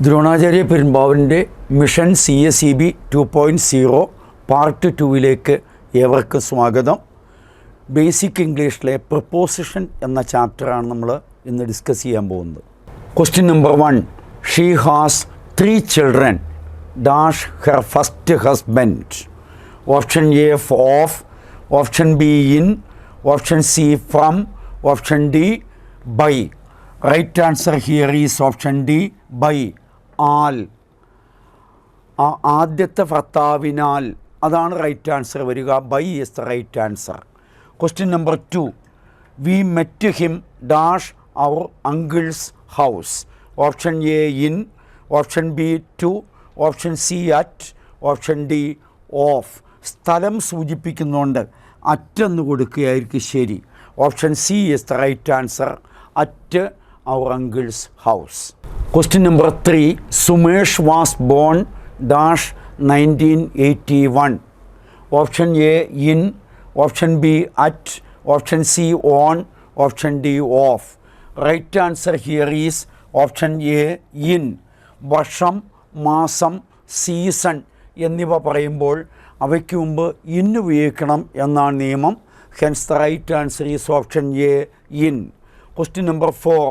Dronacharya പെരുമ്പാവിന്റെ mission C S C B two point zero part ടുവിലേക്ക് ഏവർക്ക് സ്വാഗതം. Basic ഇംഗ്ലീഷിലെ preposition എന്ന ചാപ്റ്ററാണ് നമ്മൾ ഇന്ന് ഡിസ്കസ് ചെയ്യാൻ പോകുന്നത്. Question number one she has three children dash her first husband option A of option B in option C from option D by right answer here is option D by all ആദ്യത്തെ ഭർത്താവിനാൽ. അതാണ് right answer വരിക. By is the right answer question number two we met him dash our uncle's house option A in option B to option C at option D of സ്ഥലം സൂചിപ്പിക്കുന്നുണ്ട്. അറ്റെന്ന് കൊടുക്കുകയായിരിക്കും ശരി. Option C is the right answer at our uncle's house question number three Sumesh was born dash nineteen eighty one option A in option B at option C on option D of right answer here is option A in വർഷം മാസം season എന്നിവ പറയുമ്പോൾ അവയ്ക്ക് മുമ്പ് in ഉപയോഗിക്കണം എന്നാണ് നിയമം. Hence the right answer is option A in question number four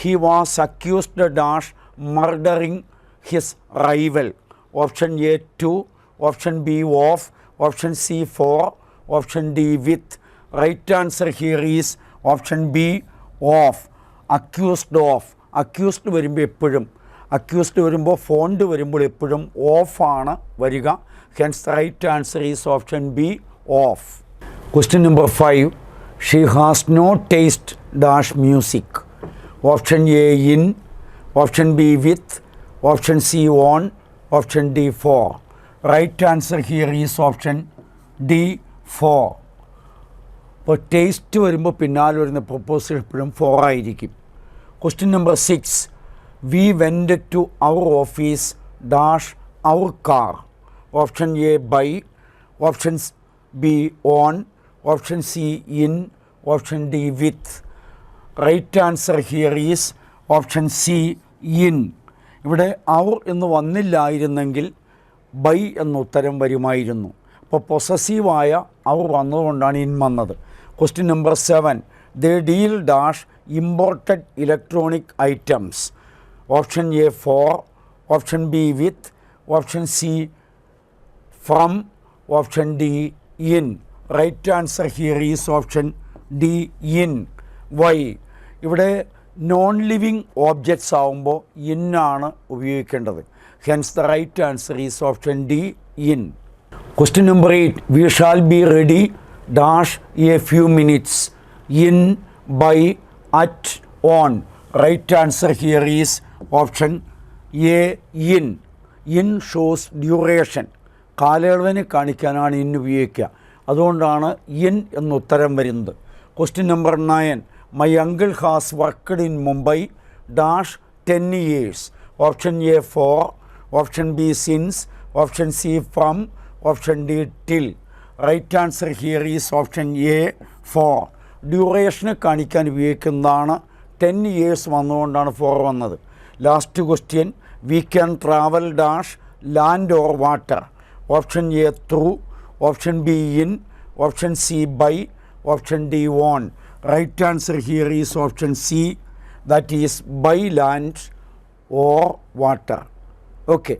he was accused dash murdering his rival option A to option B of option C for option D with right answer here is option B of accused of accused വരുമ്പോൾ എപ്പോഴും. Accused വരുമ്പോൾ ഫോണ്ട് വരുമ്പോൾ എപ്പോഴും ഓഫാണ് വരിക. Hence right answer is option B of question number five she has no taste dash music option A in option B with option C on option D for right answer here is option D for ഇപ്പോൾ taste വരുമ്പോൾ പിന്നാലെ വരുന്ന proposal എപ്പോഴും for ആയിരിക്കും. Question number six we went to our office dash our car option A by option B on option C in option D with right answer here is option C in ഇവിടെ അവർ എന്ന് വന്നില്ലായിരുന്നെങ്കിൽ by എന്ന ഉത്തരം വരുമായിരുന്നു. അപ്പോൾ പൊസസീവായ അവർ വന്നതുകൊണ്ടാണ് in വന്നത്. Question number seven the deal dash imported electronic items option A for option B with option C from option D in right answer here is option D in why ഇവിടെ non living objects ആവുമ്പോൾ ഇന്നാണ് ഉപയോഗിക്കേണ്ടത്. Hence the right answer is option D in question number eight we shall be ready dash a few minutes in by at on right answer here is option A in in shows duration കാലയളവിനെ കാണിക്കാനാണ് in ഉപയോഗിക്കുക. അതുകൊണ്ടാണ് in എന്ന് ഉത്തരം വരുന്നത്. Question number nine my uncle has worked in Mumbai dash ten years option A for option B since option C from option D till right answer here is option A for duration കാണിക്കാൻ ഉപയോഗിക്കുന്നതാണ്. Ten years വന്നുകൊണ്ടാണ് for വന്നത്. Last question we can travel dash land or water option A through option B in option C by option D on Right answer here is option C that is by land or water. Okay.